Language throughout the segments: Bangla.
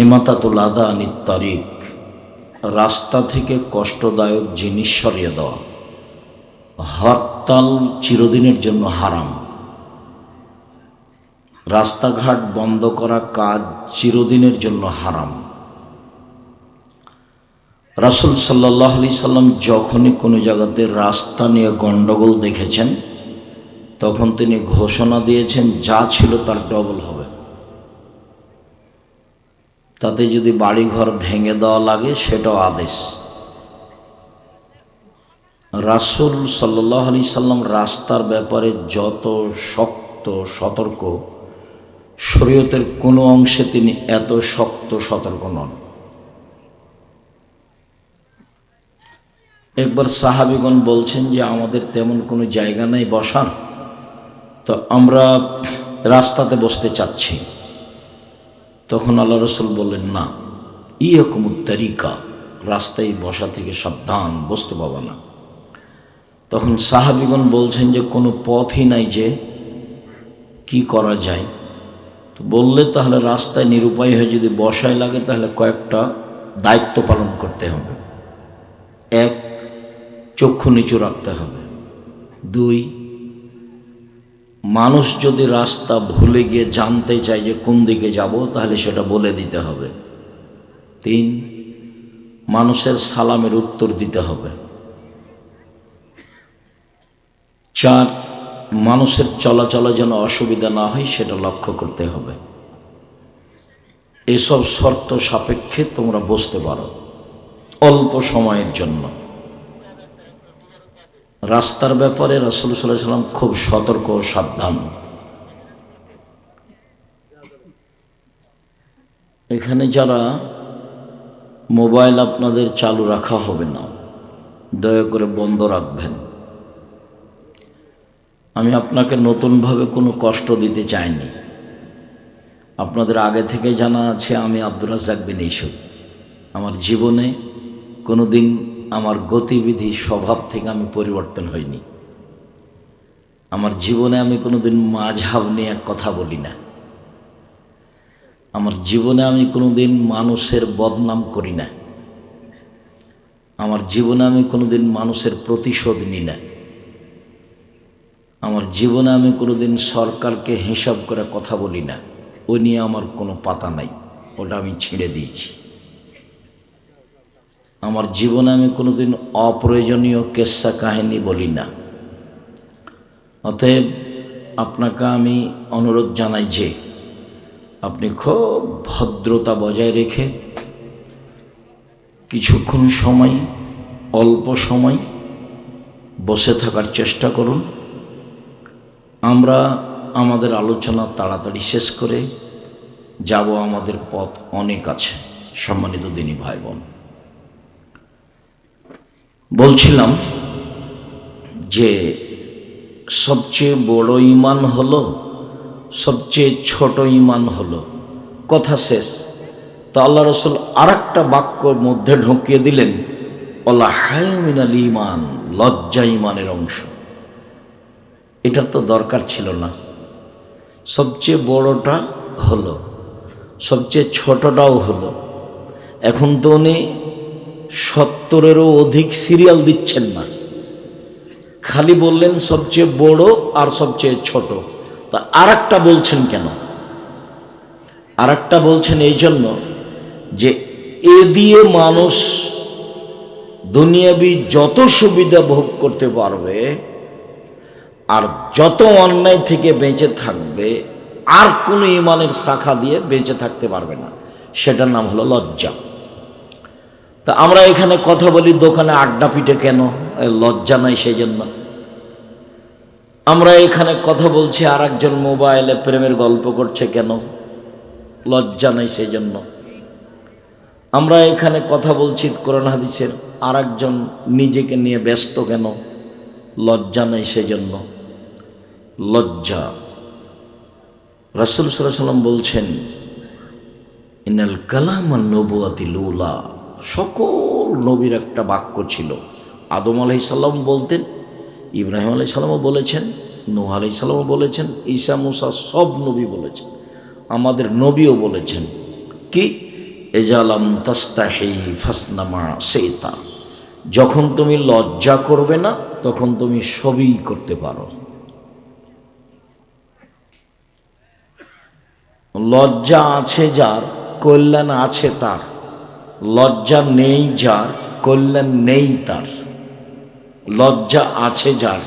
ইমাতাতুল আদা আনিত তারিক রাস্তা থেকে কষ্টদায়ক জিনিস সরিয়ে দেওয়া। হরতাল চিরদিনের জন্য হারাম। রাস্তাঘাট বন্ধ করা কাজ চিরদিনের জন্য হারাম। রাসুল সাল্লাহ আলি সাল্লাম যখনই কোনো জায়গাতে রাস্তা নিয়ে গণ্ডগোল দেখেছেন, তখন তিনি ঘোষণা দিয়েছেন, যা ছিল তার ডবল হবে। তাতে যদি বাড়িঘর ভেঙে দেওয়া লাগে, সেটাও আদেশ। রাসুল সাল্লাহ আলি সাল্লাম রাস্তার ব্যাপারে যত শক্ত, সতর্ক, শরীয়তের কোনো অংশে তিনি এত শক্ত, সতর্ক নন। একবার সাহাবিগণ বলছেন যে, আমাদের তেমন কোনো জায়গা নেই বসার, তো আমরা রাস্তাতে বসতে চাচ্ছি। তখন আল্লাহ রসুল বললেন, না ইয়কুম তরিকা, রাস্তায় বসা থেকে সাবধান, বসতে পাবা না। তখন সাহাবিগণ বলছেন যে, কোনো পথই নাই যে কি করা যায়? তো বললে, তাহলে রাস্তায় নিরুপায় হয়ে যদি বসায় লাগে, তাহলে কয়েকটা দায়িত্ব পালন করতে হবে। এক, চক্ষু নিচু রাখতে হবে। দুই মানুষ যদি রাস্তা ভুলে গিয়ে জানতে চায় যে কোন দিকে যাব, তাহলে সেটা বলে দিতে হবে। তিন, মানুষের সালামের উত্তর দিতে হবে। চার, মানুষের চলাচলে যেন অসুবিধা না হয়, সেটা লক্ষ্য করতে হবে। এসব শর্ত সাপেক্ষে তোমরা বসতে পারো, অল্প সময়ের জন্য। রাস্তার ব্যাপারে রাসুল সাল্লাম খুব সতর্ক ও সাবধান। এখানে যারা মোবাইল আপনাদের চালু রাখা হবে না, দয়া করে বন্ধ রাখবেন। আমি আপনাকে নতুনভাবে কোনো কষ্ট দিতে চাইনি। আপনাদের আগে থেকে জানা আছে আমি আব্দুর রাজ্জাক বিন ইসুফ আমার জীবনে কোনো দিন আমার গতিবিধি স্বভাব থেকে আমি পরিবর্তন হইনি। আমার জীবনে আমি কোনোদিন মাঝাব নিয়ে কথা বলি না। আমার জীবনে আমি কোনোদিন মানুষের বদনাম করি না। আমার জীবনে আমি কোনোদিন মানুষের প্রতিশোধ নিই না। আমার জীবনে আমি কোনোদিন সরকারকে হিসাব করে কথা বলি না। ও নিয়ে আমার কোনো পাতা নাই। ওটা আমি ছেড়ে দিয়েছি। আমার জীবনে আমি কোনোদিন অপ্রয়োজনীয় কেসা কাহিনী বলি না। অতএব আপনাকে আমি অনুরোধ জানাই যে আপনি খুব ভদ্রতা বজায় রেখে কিছুক্ষণ সময়, অল্প সময় বসে থাকার চেষ্টা করুন। আমরা আমাদের আলোচনা তাড়াতাড়ি শেষ করে যাব আমাদের পথ অনেক আছে, সম্মানিত দিনী ভাই বোন। বলছিলাম যে সবচেয়ে বড় ইমান হলো, সবচেয়ে ছোট ইমান হলো। কথা শেষ। তো আল্লাহ রসুল আর একটা বাক্যর মধ্যে ঢুকিয়ে দিলেন ওলা হায়মিনাল ইমান লজ্জা ইমানের অংশ। এটার তো দরকার ছিল না। সবচেয়ে বড়টা হলো, সবচেয়ে ছোটটাও হলো। এখন তো উনি সত্তরেরও অধিক সিরিয়াল দিচ্ছেন না। খালি বললেন সবচেয়ে বড় আর সবচেয়ে ছোট। তা আর বলছেন কেন? আর বলছেন এই জন্য যে এ দিয়ে মানুষ দুনিয়াবি যত সুবিধা ভোগ করতে পারবে আর যত অন্যায় থেকে বেঁচে থাকবে, আর কোনো ইমানের শাখা দিয়ে বেঁচে থাকতে পারবে না। সেটার নাম হলো লজ্জা। তা আমরা এখানে কথা বলি, দোকানে আড্ডা পিটে কেন? লজ্জা নাই সেই জন্য আমরা এখানে কথা বলছি আর একজন মোবাইলে প্রেমের গল্প করছে কেন? লজ্জা নাই সেই জন্য আমরা এখানে কথা বলছি কোরআন হাদিসের আর একজন নিজেকে নিয়ে ব্যস্ত কেন? লজ্জা নেই সেজন্য। লজ্জা। রাসুল সাল্লাম বলছেন, ইনাল কালাম নবুয়াতি লুলা সকল নবীর একটা বাক্য ছিল। আদম আলাইসাল্লাম বলতেন, ইব্রাহিম আলাইসাল্লামও বলেছেন, নুহ আলাইসাল্লামও বলেছেন, ঈসা, মুসা সব নবী বলেছেন, আমাদের নবীও বলেছেন কি, এজালাম তাস্তাহি ফাসনামা সেইতা, যখন তুমি লজ্জা করবে না, তখন তুমি সবই করতে পারো। লজ্জা আছে যার, কল্যাণ আছে তার। লজ্জা নেই যার, কল্যাণ নেই তার। লজ্জা আছে যার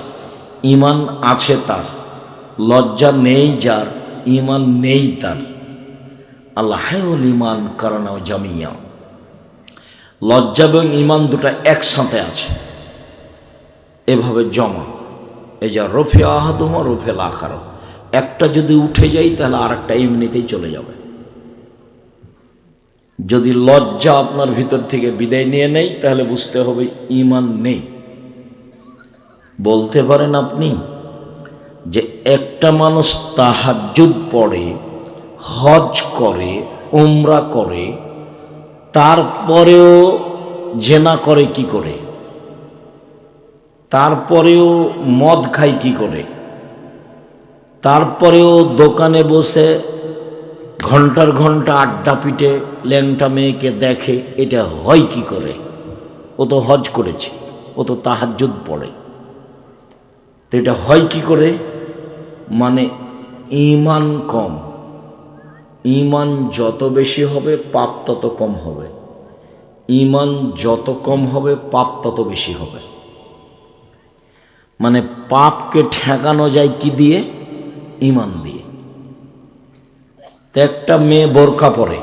ইমান আছে তার। লজ্জা নেই যার ইমান নেই তার। আল্লাহুল ইমান কারণাও জামিয়া। লজ্জা এবং ইমান দুটা একসাথে আছে। এভাবে জমা। এই যা রফে আহাদুমা রফে লাখারো একটা যদি উঠে যাই তাহলে আর একটা এমনিতেই চলে যাবে। যদি লজ্জা আপনার ভিতর থেকে বিদায় নিয়ে নেই, তাহলে বুঝতে হবে ইমান নেই। বলতে পারেন আপনি যে একটা মানুষ তাহাজ্জুদ পড়ে, হজ করে, উমরা করে, তারপরেও জেনা করে কি করে? তারপরেও মদ খায় কি করে? তারপরেও দোকানে বসে ঘণ্টার ঘণ্টা আড্ডা পিটে ল্যাংটা মেয়েকে দেখে এটা হয় কি করে? ও তো হজ করেছে, ও তো তাহাজ্জুদ পড়ে। তো এটা হয় কি করে? মানে ইমান কম। ইমান যত বেশি হবে, পাপ তত কম হবে। ইমান যত কম হবে, পাপ তত বেশি হবে। মানে পাপকে ঠেকানো যায় কি দিয়ে? ইমান দিয়ে। তো একটা মেয়ে বোরখা পরে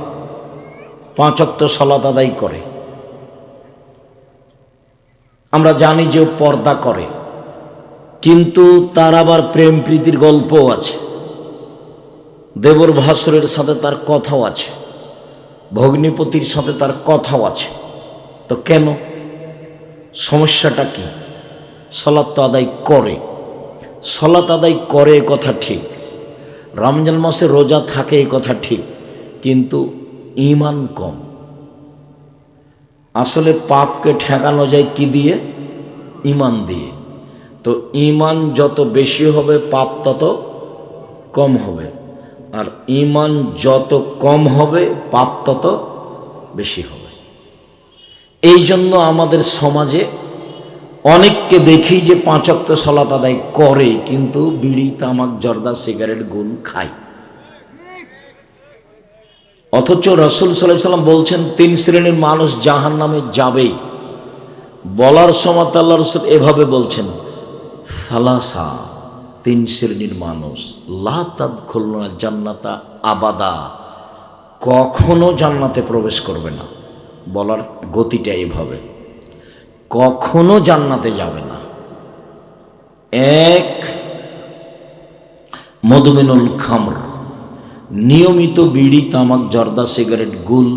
পাঁচক্ত সলাত আদায় করে। আমরা জানি যে পর্দা করে, কিন্তু তার আবার প্রেম প্রীতির গল্পও আছে। দেবর ভাসুরের সাথে তার কথাও আছে, ভগ্নিপতির সাথে তার কথাও আছে। তো কেন? সমস্যাটা কি? সলাত আদায় করে। সলাত আদায় করে কথা ঠিক। রমজান মাসে রোজা থাকে এই কথা ঠিক, কিন্তু ইমান কম। আসলে পাপকে ঠেকানো যায় কি দিয়ে? ইমান দিয়ে। তো ইমান যত বেশি হবে, পাপ তত কম হবে। আর ইমান যত কম হবে, পাপ তত বেশি হবে। এই জন্য আমাদের সমাজে অনেককে দেখি যে পাঁচক্ত সলাত আদায় করে, কিন্তু বিড়ি, তামাক, জর্দা, সিগারেট, গুল খায়। অথচ রসুল সাল্লাম বলছেন, তিন শ্রেণির মানুষ জাহান নামে যাবেই বলার সময় আল্লাহ রসুল এভাবে বলছেন, সালাসা, তিন শ্রেণির মানুষ লাতাদ খুলনা জান্নাতা আবাদা, কখনো জান্নাতে প্রবেশ করবে না। বলার গতিটা এইভাবে কখনো জান্নাতে যাবে না। এক মধুমেনুল খামর, নিয়মিত বিড়ি, তামাক, জর্দা, সিগারেট, গুল,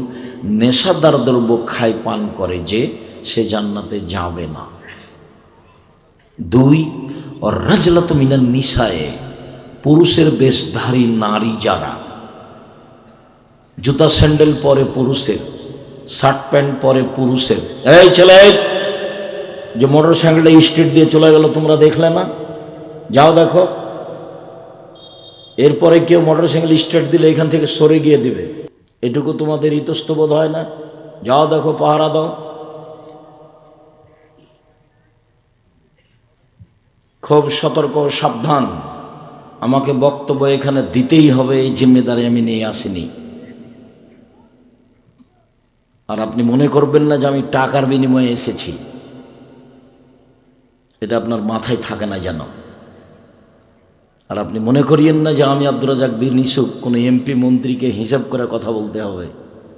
নেশাদার দ্রব্য খায়, পান করে যে সে জান্নাতে যাবে না। দুই রাজলাত মিনার নিশায়ে পুরুষের বেশধারী নারী যারা, জুতা স্যান্ডেল পরে পুরুষের, শার্ট প্যান্ট পরে পুরুষের, এই ছেলে! যে মোটর সাইকেলটা স্ট্রিট দিয়ে চলে গেল, তোমরা দেখলে না? যাও দেখো। এরপরে কেউ মোটর সাইকেল স্টার্ট দিলে এখান থেকে সরে গিয়ে দিবে। এটুকু তোমাদের ইতস্তবোধ হয় না? যাও দেখো, পাহারা দাও। খুব সতর্ক সাবধান। আমাকে বক্তব্য এখানে দিতেই হবে, এই জিম্মেদারি আমি নিয়ে আসিনি। আর আপনি মনে করবেন না যে আমি টাকার বিনিময়ে এসেছি। এটা আপনার মাথায় থাকে না যেন। আর আপনি মনে করিয়েন না যে আমি আব্দুর রাজাক বীর নিশুক কোনো এমপি মন্ত্রীকে হিসাব করে কথা বলতে হবে।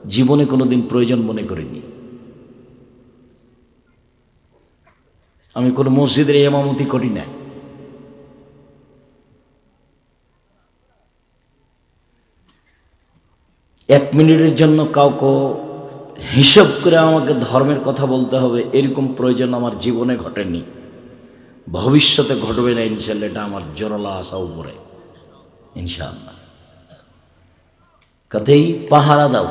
জীবনে কোনো দিন প্রয়োজন মনে করিনি। আমি কোনো মসজিদের এমামতি করি না এক মিনিটের জন্য কাউকে হিসাব করে আমাকে ধর্মের কথা বলতে হবে, এরকম প্রয়োজন আমার জীবনে ঘটেনি। ভবিষ্যতে ঘটবে না ইনশাল্লাহ এটা আমার জোরালা আশা উপরে। ইনশাআল্লাহ। কাতেই পাহারা দাও।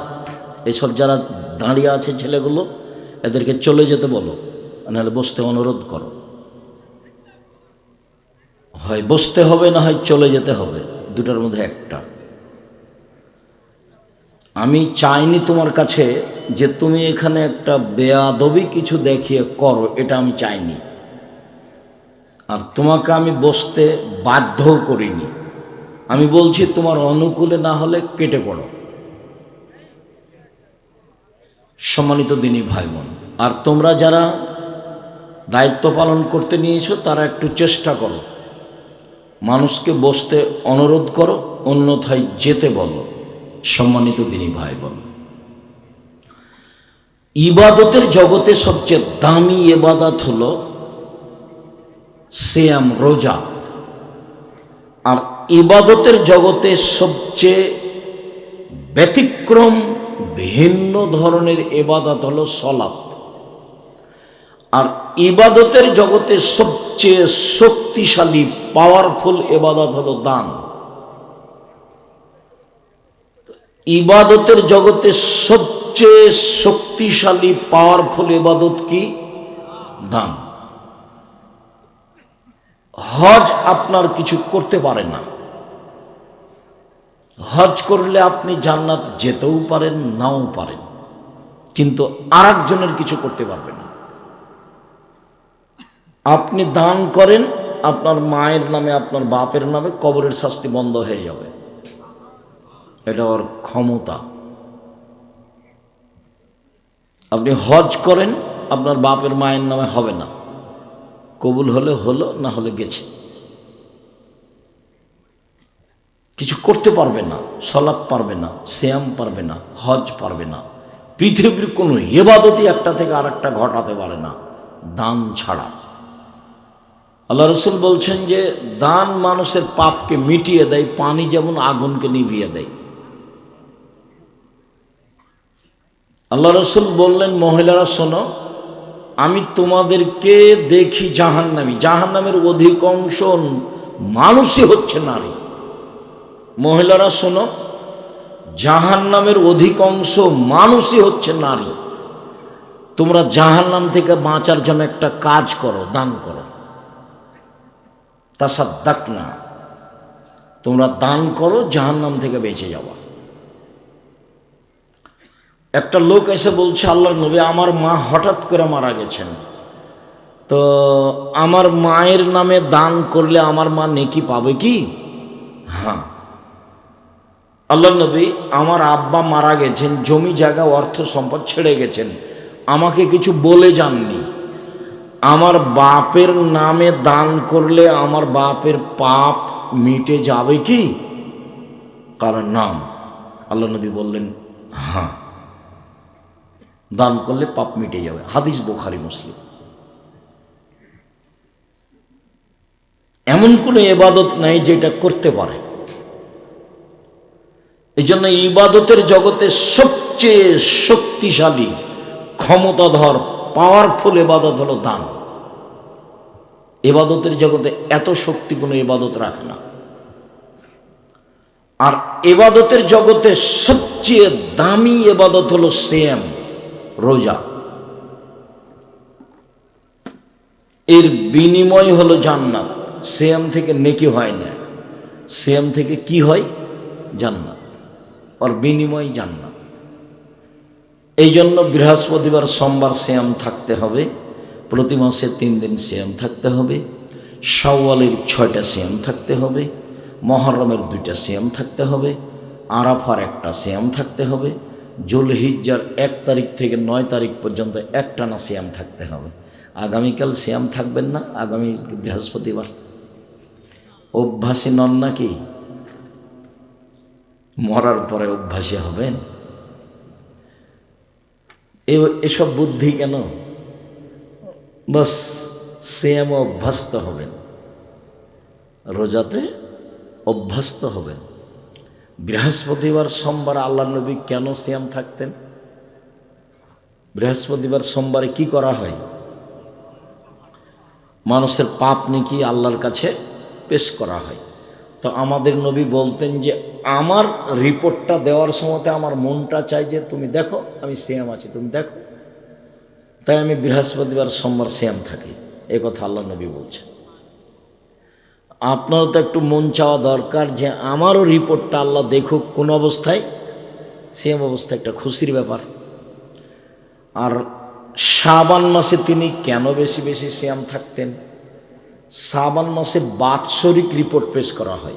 এসব যারা দাঁড়িয়ে আছে ছেলেগুলো, এদেরকে চলে যেতে বলো, নাহলে বসতে অনুরোধ করো। হয় বসতে হবে, না হয় চলে যেতে হবে, দুটার মধ্যে একটা। আমি চাইনি তোমার কাছে যে তুমি এখানে একটা বেয়াদবি কিছু দেখিয়ে করো, এটা আমি চাইনি। আর তোমাকে আমি বসতে বাধ্যও করিনি। আমি বলছি, তোমার অনুকূলে না হলে কেটে পড়ো। সম্মানিত দিনই ভাই বোন আর তোমরা যারা দায়িত্ব পালন করতে নিয়েছো, তারা একটু চেষ্টা করো। মানুষকে বসতে অনুরোধ করো, অন্যথায় যেতে বলো, সম্মানিত দিনী ভাই বোন ইবাদতের জগতে সবচেয়ে দামি এবাদত হলো সিয়াম, রোজা। আর ইবাদতের জগতে সবচেয়ে ব্যতিক্রম, ভিন্ন ধরনের এবাদত হলো সলাৎ। আর ইবাদতের জগতে সবচেয়ে শক্তিশালী পাওয়ারফুল এবাদত হলো দান। ইবাদতের জগতে সবচেয়ে শক্তিশালী পাওয়ারফুল এবাদত কি? দান। হজ আপনার কিছু করতে পারে না। হজ করলে আপনি জান্নাত যেতেও পারেন, নাও পারেন। কিন্তু আর কিছু করতে পারবেন না। আপনি দান করেন, আপনার মায়ের নামে, আপনার বাপের নামে কবরের শাস্তি বন্ধ হয়ে যাবে। এটা ওর ক্ষমতা। আপনি হজ করেন, আপনার বাপের মায়ের নামে হবে না। কবুল হলে হলো, না হলে গেছে। কিছু করতে পারবে না সলাপ পারবে না শ্যাম পারবে না, হজ পারবে না। পৃথিবীর কোনো এবাদতই একটা থেকে আর একটা ঘটাতে পারে না, দান ছাড়া। আল্লাহ রসুল বলছেন যে, দান মানুষের পাপকে মিটিয়ে দেয়, পানি যেমন আগুনকে নিভিয়ে দেয়। আল্লাহ রসুল বললেন, মহিলারা শোনো আমি তোমাদেরকে দেখি জাহান্নামি। জাহান্নামের অধিকাংশ মানুষই হচ্ছে নারী। মহিলারা শোনো, জাহান্নামের অধিকাংশ মানুষই হচ্ছে নারী। তোমরা জাহান্নাম থেকে বাঁচার জন্য একটা কাজ করো, দান করো। তাসাদ্দাক না তোমরা দান করো, জাহান্নাম থেকে বেঁচে যাওয়া। একটা লোক এসে বলছে, আল্লাহর নবী, আমার মা হঠাৎ করে মারা গেছেন। তো আমার মায়ের নামে দান করলে আমার মা নেকি পাবে কি? হ্যাঁ। আল্লাহ নবী, আমার আব্বা মারা গেছেন, জমি, জায়গা, অর্থ, সম্পদ ছেড়ে গেছেন। আমাকে কিছু বলে যাননি। আমার বাপের নামে দান করলে আমার বাপের পাপ মিটে যাবে কি? কারণ, নাম। আল্লাহ নবী বললেন হ্যাঁ। দান করলে পাপ মিটে যাবে। হাদিস বোখারি, মুসলিম। এমন কোনো এবাদত নাই যেটা করতে পারে। এই জন্য ইবাদতের জগতে সবচেয়ে শক্তিশালী, ক্ষমতাধর পাওয়ারফুল এবাদত হলো দান। এবাদতের জগতে এত শক্তি কোনো এবাদত রাখে না। আর এবাদতের জগতে সবচেয়ে দামি এবাদত হলো সেম রোজা। এর বিনিময় হলো জান্নাত। সেম থেকে নেকি হয় না। সেম থেকে কি হয়? জান্নাত। ওর বিনিময় জান্নাত। এই জন্য বৃহস্পতিবার, সোমবার শ্যাম থাকতে হবে। প্রতি মাসে তিন দিন শ্যাম থাকতে হবে। শাওয়ালের ছয়টা শ্যাম থাকতে হবে। মহরমের দুইটা শ্যাম থাকতে হবে। আরাফার একটা শ্যাম থাকতে হবে। জুলহিজ্জার এক তারিখ থেকে নয় তারিখ পর্যন্ত একটানা শ্যাম থাকতে হবে। আগামীকাল শ্যাম থাকবেন না, আগামী বৃহস্পতিবার। অভ্যাসী নন নাকি? মরার পরে অভ্যাসী হবেন? এসব বুদ্ধি কেন? বাস সেম অভ্যস্ত হবেন। রোজাতে অভ্যস্ত হবেন। বৃহস্পতিবার সোমবার আল্লাহ নবী কেন সিয়াম থাকতেন? বৃহস্পতিবার সোমবারে কি করা হয়? মানুষের পাপ নাকি আল্লাহর কাছে পেশ করা হয়। তো আমাদের নবী বলতেন যে, আমার রিপোর্টটা দেওয়ার সময়তে আমার মনটা চাই যে, তুমি দেখো, আমি সিয়াম আছি, তুমি দেখো। তাই আমি বৃহস্পতিবার সোমবার সিয়াম থাকি, এ কথা আল্লাহ নবী বলছেন। আপনারও তো একটু মন চাওয়া দরকার যে আমারও রিপোর্টটা আল্লাহ দেখুক কোন অবস্থায়। সেম অবস্থা, একটা খুশির ব্যাপার। আর শাবান মাসে তিনি কেন বেশি বেশি সিয়াম থাকতেন? শ্রাবণ মাসে বাৎসরিক রিপোর্ট পেশ করা হয়।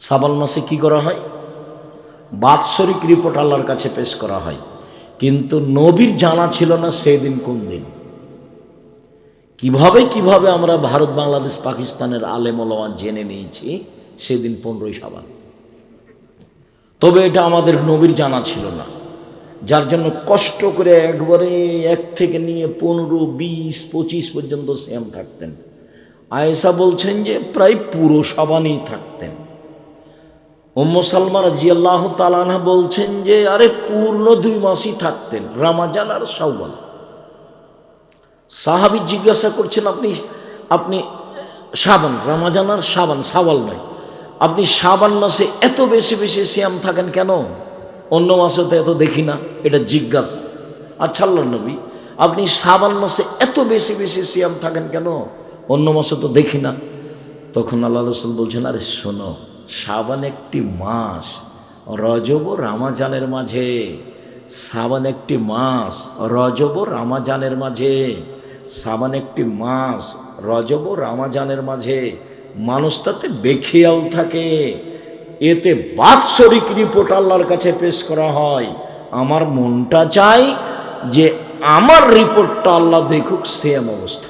শ্রাবণ মাসে কি করা হয়? বাৎসরিক রিপোর্ট আল্লাহর কাছে পেশ করা হয়। কিন্তু নবীর জানা ছিল না সেদিন কোন দিন। কীভাবে কীভাবে আমরা ভারত, বাংলাদেশ, পাকিস্তানের আলেমলওয়া জেনে নিয়েছি, সেদিন পনেরোই সাবান। তবে এটা আমাদের নবীর জানা ছিল না। যার জন্য কষ্ট করে একবারে এক থেকে নিয়ে পনেরো, বিশ, পঁচিশ পর্যন্ত সেম থাকতেন। আয়েশা বলছেন যে প্রায় পুরো সাবানেই থাকতেন। ওম্ম সালমা রাজিয়াল্লাহ তালানা বলছেন যে, আরে পূর্ণ দুই মাসই থাকতেন, রামাজান আর সাউবাল সাহাবি জিজ্ঞাসা করছেন, আপনি আপনি সাবান রামাজান আর সাবান সাওয়াল নয়। আপনি সাবান মাসে এত বেশি বেশি শ্যাম থাকেন কেন? অন্য মাসে তো এত দেখি না, এটা জিজ্ঞাসা। আচ্ছা আল্লাহ নবী, আপনি সাবান মাসে এত বেশি বেশি সিয়াম থাকেন কেন? অন্য মাসে তো দেখি না। তখন আল্লাহ রসুল বলছেন, আরে শোনো সাবান একটি মাস, রজব রামাজানের মাঝে। সাবান একটি মাস, রজব রামাজানের মাঝে। সাবান একটি মাস রজব রামাজানের মাঝে। মানুষ তাতে বেখিয়াল থাকে। এতে বাৎসরিক রিপোর্ট আল্লাহর কাছে পেশ করা হয়। আমার মনটা চাই যে আমার রিপোর্টটা আল্লাহ দেখুক সেম অবস্থা।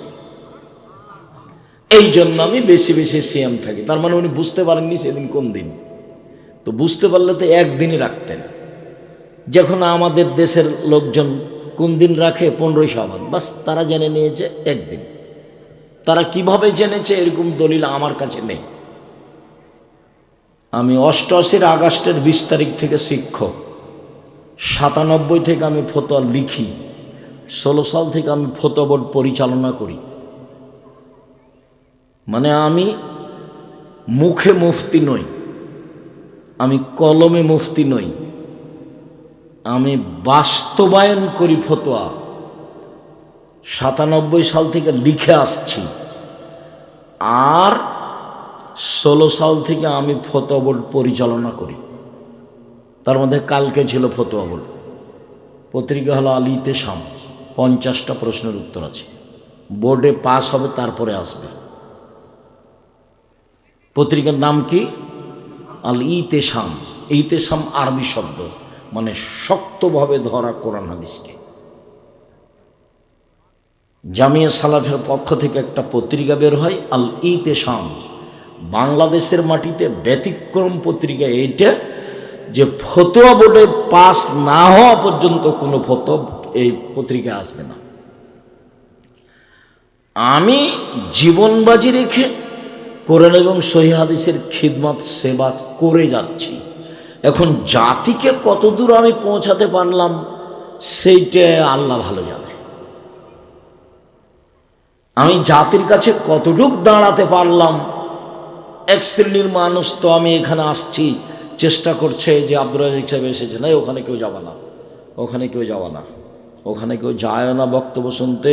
এই জন্য আমি বেশি বেশি সিএম থাকি। তার মানে উনি বুঝতে পারেননি সেদিন কোন দিন। তো বুঝতে পারলে তো একদিনই রাখতেন। যখন আমাদের দেশের লোকজন কোন দিন রাখে? পনেরোই সাবান বাস, তারা জেনে নিয়েছে একদিন। তারা কীভাবে জেনেছে এরকম দলিল আমার কাছে নেই। আমি অষ্টআশির আগস্টের বিশ তারিখ থেকে শিক্ষক। সাতানব্বই থেকে আমি ফতোয়া লিখি। ষোলো সাল থেকে আমি ফতোয়া বোর্ড পরিচালনা করি। মানে আমি মুখে মুফতি নই। আমি কলমে মুফতি নই। আমি বাস্তবায়ন করি ফতোয়া। সাতানব্বই সাল থেকে লিখে আসছি। আর ষোলো সাল থেকে আমি ফতোয়া বোর্ড পরিচালনা করি। তার মধ্যে কালকে ছিল ফতোয়া বোর্ড। পত্রিকা হলো আলিতে শাম পঞ্চাশটা প্রশ্নের উত্তর আছে। বোর্ডে পাস হবে, তারপরে আসবে। পত্রিকার নাম কি? আল ইতেসাম ইতেসাম আরবি শব্দ। মানে শক্তভাবে ধরা কোরআন হাদিসকে। জামিয়া সালাফের পক্ষ থেকে একটা পত্রিকা বের হয় আল ইতেসাম বাংলাদেশের মাটিতে ব্যতিক্রম পত্রিকা এইটা যে ফতোয়া বোর্ডে পাস না হওয়া পর্যন্ত কোনো ফতো এই পত্রিকা আসবে না। আমি জীবনবাজি রেখে কোরআন এবং সহি হাদিসের খিদমত সেবা করে যাচ্ছি। এখন জাতিকে কতদূর আমি পৌঁছাতে পারলাম, সেইটা আল্লাহ ভালো জানে। আমি জাতির কাছে কতটুক দাঁড়াতে পারলাম, এক শ্রেণির মানুষ তো আমি এখানে আসছি, চেষ্টা করছে যে আব্দুল রাজিক সাহেব এসেছে না ওখানে কেউ যাবে না, ওখানে কেউ যাবে না, ওখানে কেউ যায় না বক্তব্য শুনতে,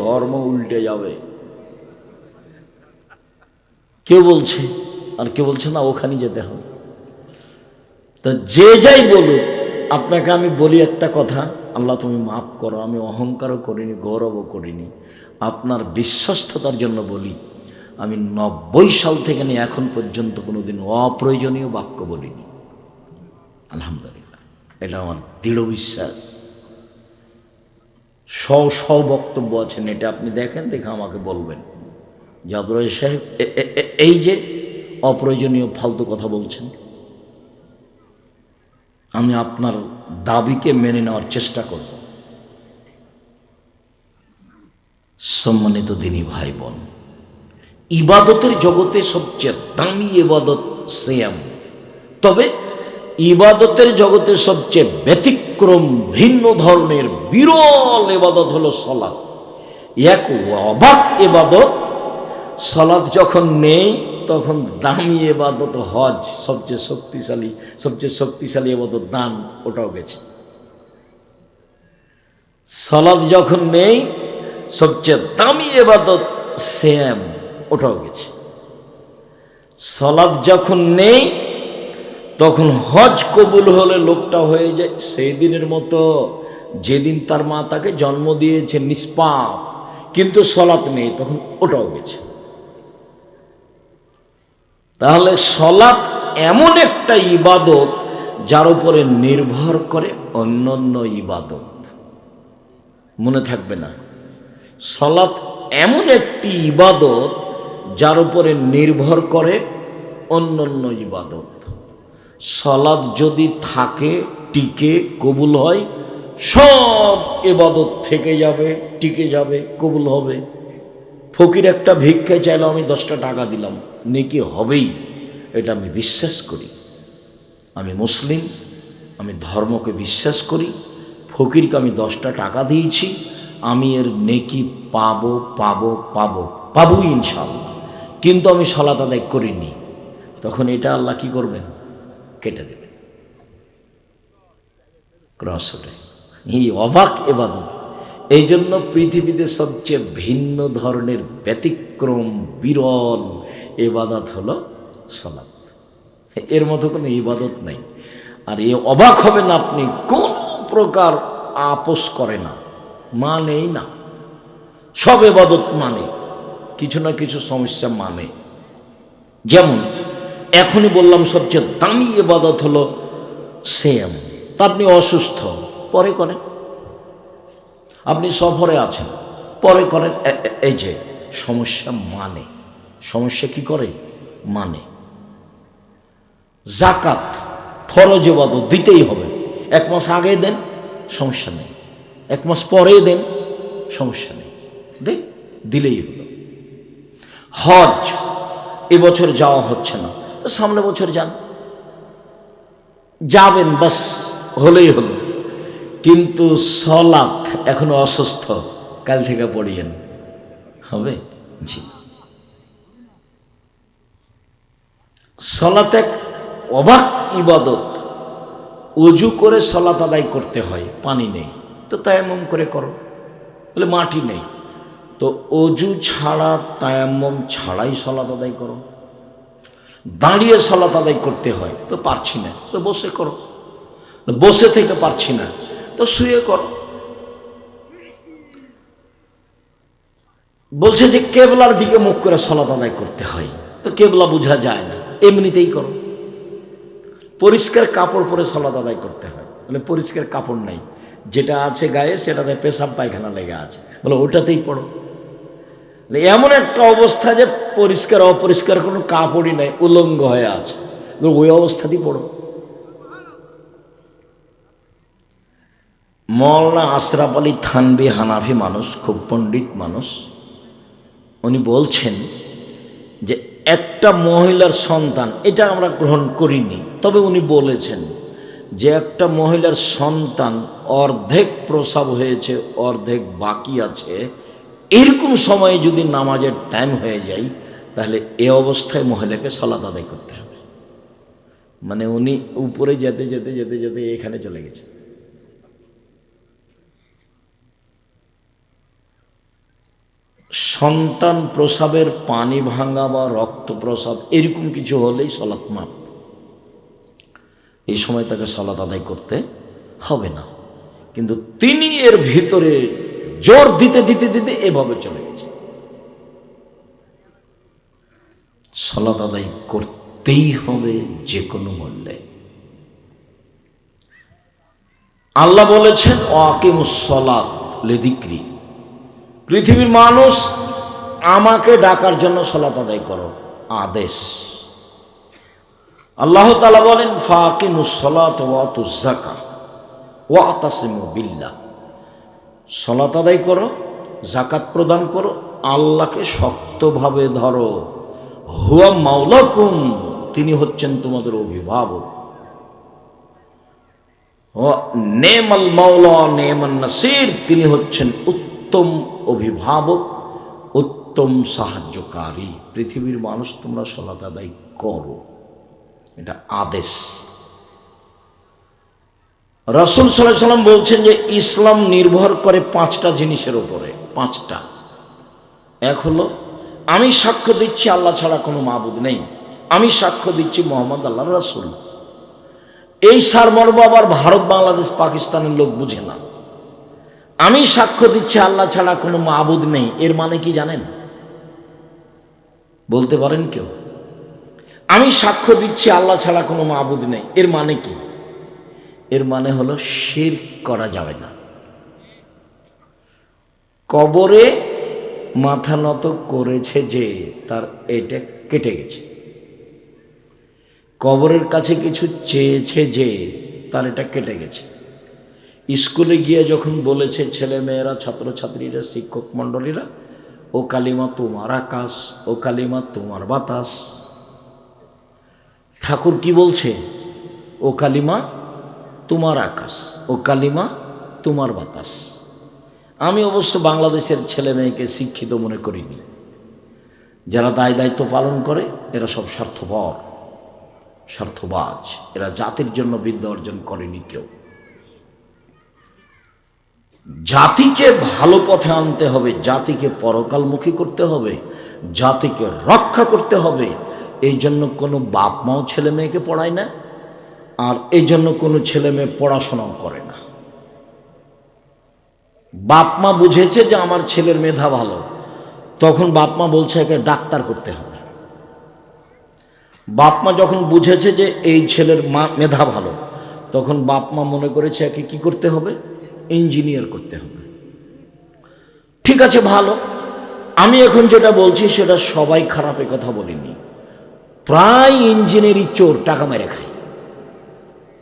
ধর্ম উল্টে যাবে। কেউ বলছে, আর কেউ বলছে, না, ওখানে যেতে হবে। তা যে যাই বলুক, আপনাকে আমি বলি একটা কথা, আল্লাহ তুমি মাফ করো, আমি অহংকারও করিনি, গৌরবও করিনি। আপনার বিশ্বস্ততার জন্য বলি, আমি নব্বই সাল থেকে নিয়ে এখন পর্যন্ত কোনোদিন অপ্রয়োজনীয় বাক্য বলিনি। আলহামদুলিল্লাহ, এটা আমার দৃঢ় বিশ্বাস। স স বক্তব্য আছেন এটা আপনি দেখেন, দেখে আমাকে বলবেন। আব্দুল সাহেব এই যে অপ্রয়োজনীয় ফালতু কথা বলছেন আমি আপনার দাবিকে মেনে নেওয়ার চেষ্টা করব। সম্মানিত দিনী ভাই বোন ইবাদতের জগতে সবচেয়ে দামি ইবাদত সেম তবে ইবাদতের জগতে সবচেয়ে ব্যতিক্রম ভিন্ন ধরনের বিরল এবাদত হলো সলাৎ এক অবাক ইবাদত সলাৎ যখন নেই তখন দামি এবাদত হজ সবচেয়ে শক্তিশালী সবচেয়ে শক্তিশালী এবাদত দান, ওটাও গেছে। সলাদ যখন নেই, সবচেয়ে দামি এবাদত শ্যাম ওটাও গেছে। সলাদ যখন নেই, তখন হজ কবুল হলে লোকটা হয়ে যায় সেই দিনের মতো, যেদিন তার মা তাকে জন্ম দিয়েছে নিষ্পাপ, কিন্তু সলাৎ নেই, তখন ওটাও গেছে। তাহলে সলাৎ এমন একটা ইবাদত যার উপরে নির্ভর করে অন্যান্য ইবাদত। মনে থাকবে না। সলাৎ এমন একটি ইবাদত যার উপরে নির্ভর করে অন্যান্য ইবাদত। সলাদ যদি থাকে, টিকে, কবুল হয়, সব এবাদত থেকে যাবে, টিকে যাবে, কবুল হবে। ফকির একটা ভিক্ষে চাইলো, আমি দশটা টাকা দিলাম। নেকি হবেই, এটা আমি বিশ্বাস করি। আমি মুসলিম, আমি ধর্মকে বিশ্বাস করি, ফকিরকে আমি দশটা টাকা দিয়েছি, আমি এর নেকি পাবো পাবো পাবো পাবো ইনশাল্লাহ কিন্তু আমি সলাত আদায় করিনি। তখন এটা আল্লাহ কি করবেন? কেটে দেবেন। ক্রস ওঠে। এই অবাক এবাদত। এই জন্য পৃথিবীতে সবচেয়ে ভিন্ন ধরনের ব্যতিক্রম, বিরল এবাদত হলো সলাৎ। এর মতো কোনো ইবাদত নাই। আর এ অবাক হবেন আপনি, কোন প্রকার আপোষ করে না, মানেই না। সব এবাদত মানে কিছু না কিছু সমস্যা মানে। যেমন, এখনই বললাম সবচেয়ে দামি এবাদত হলো সেম তা আপনি অসুস্থ, পরে করেন। আপনি সফরে আছেন। পরে করেন এই যে, সমস্যা মানে। সমস্যা কি করে? মানে। জাকাত ফরজ দিতেই হবে। এক মাস আগে দেন, সমস্যা নেই। এক মাস পরে দেন, সমস্যা নেই। দেন দিলেই হলো। হজ এবছর যাওয়া হচ্ছে না। তো সামনে বছর যান। যাবেন, বাস, হলেই হলো। কিন্তু সলাৎ এখনও অসুস্থ। কাল থেকে পড়িয়েন। হবে? জি। সলাত এক অবাক ইবাদত। উজু করে সলাত আদায় করতে হয়, পানি নেই। তো তায়াম্মম করে করো। বলে মাটি নেই। তো অজু ছাড়া, তায়াম্মম ছাড়াই সলাত আদায় করো। দাঁড়িয়ে সলাত আদায় করতে হয়, তো পারছি না। তো বসে করো। বসে থেকে পারছি না। তো শুয়ে করো। বলছে যে কেবলার দিকে মুখ করে সলাত আদায় করতে হয়। তো কেবলা বোঝা যায় না, এমনিতেই করো। পরিষ্কার কাপড় পরে সলাত আদায় করতে হয়। মানে পরিষ্কার কাপড় নাই, যেটা আছে গায়ে সেটাতে পেশাব পায়খানা লেগে আছে। বলে ওটাতেই পড়ো। মানে এমন একটা অবস্থা যে পরিষ্কার অপরিষ্কার কোনো কাপড়ই নাই, উলঙ্গ হয়ে আছে। ওই অবস্থাতেই পড়ো। মৌলানা আশরাফ আলী থানবি হানাফি মানুষ, খুব পণ্ডিত মানুষ। উনি বলছেন যে, একটা মহিলার সন্তান, এটা আমরা গ্রহণ করিনি। তবে উনি বলেছেন যে, একটা মহিলার সন্তান অর্ধেক প্রসাব হয়েছে, অর্ধেক বাকি আছে। এরকম সময়ে যদি নামাজের টাইম হয়ে যায়, তাহলে এ অবস্থায় মহিলাকে সলাত আদায় করতে হবে। মানে উনি উপরে যেতে যেতে যেতে যেতে এখানে চলে গেছে সন্তান প্রসাবের পানি ভাঙা বা রক্ত প্রসাব এরকম কিছু হলেই সলাৎ মাপ এই সময় তাকে সলাৎ আদায় করতে হবে না। কিন্তু তিনি এর ভিতরে জোর দিতে দিতে দিতে এভাবে চলে গেছে। সলাৎ আদায় করতেই হবে যে কোনো মূল্যে। আল্লাহ বলেছেন ও আকিমুসলাত লেদিক্রি পৃথিবীর মানুষ আমাকে ডাকার জন্য সলাত আদায় করো। আদেশ। আল্লাহ তালা বলেন ফাকিমুসলাত ওয়াতুজাকা ওয়াতাসিমু বিল্লাহ। সলাত আদায় করো জাকাত প্রদান করো, আল্লাহকে শক্তভাবে ধরো। হুয়া মাওলাকুম, তিনি হচ্ছেন তোমাদের অভিভাবক। নেমাল মাওলা, নেমান নাসির, তিনি হচ্ছেন উত্তম অভিভাবক, উত্তম সাহায্যকারী। পৃথিবীর মানুষ তোমরা সলাত আদায় করো। এটা আদেশ। রসুল সাল্লাহ সাল্লাম বলছেন যে, ইসলাম নির্ভর করে পাঁচটা জিনিসের উপরে, পাঁচটা। এক হলো, আমি সাক্ষ্য দিচ্ছি আল্লাহ ছাড়া কোনো মাবুদ নেই। আমি সাক্ষ্য দিচ্ছি মোহাম্মদ আল্লাহ রসুল। এই সারমর্ম আবার ভারত, বাংলাদেশ, পাকিস্তানের লোক বুঝে না। আমি সাক্ষ্য দিচ্ছি, আল্লাহ ছাড়া কোনো মাবুদ নেই। এর মানে কি জানেন? বলতে পারেন কেউ? আমি সাক্ষ্য দিচ্ছি, আল্লাহ ছাড়া কোনো মাবুদ নেই। এর মানে কি? এর মানে হলো শির করা যাবে না। কবরে মাথা নত করেছে যে, তার এটা কেটে গেছে। কবরের কাছে কিছু চেয়েছে যে, তার এটা কেটে গেছে। স্কুলে গিয়ে যখন বলেছে ছেলে মেয়েরা ছাত্রছাত্রীরা, শিক্ষক মণ্ডলীরা, ও কালিমা তোমার আকাশ, ও কালিমা তোমার বাতাস। ঠাকুর কি বলছে? ও কালিমা তোমার আকাশ, ও কালিমা তোমার বাতাস। আমি অবশ্য বাংলাদেশের ছেলে মেয়েকে শিক্ষিত মনে করিনি। যারা দায় দায়িত্ব পালন করে, এরা সব স্বার্থপর, স্বার্থবাজ। এরা জাতির জন্য বিদ্যা অর্জন করেনি কেউ। জাতিকে ভালো পথে আনতে হবে, জাতিকে পরকালমুখী করতে হবে, জাতিকে রক্ষা করতে হবে। এই জন্য কোনো বাপ মাও ছেলে মেয়েকে পড়ায় না, আর এই জন্য কোনো ছেলে মেয়ে পড়াশোনাও করে না। বাপ মা বুঝেছে যে আমার ছেলের মেধা ভালো, তখন বাপ মা বলছে, একে ডাক্তার করতে হবে। বাপ মা যখন বুঝেছে যে এই ছেলের মা, মেধা ভালো, তখন বাপ মা মনে করেছে, একে কি করতে হবে? ইঞ্জিনিয়ার করতে হবে। ঠিক আছে, ভালো। আমি এখন যেটা বলছি, সেটা সবাই খারাপে কথা বলিনি। প্রায় ইঞ্জিনিয়ারি চোর, টাকা মেরে খায়।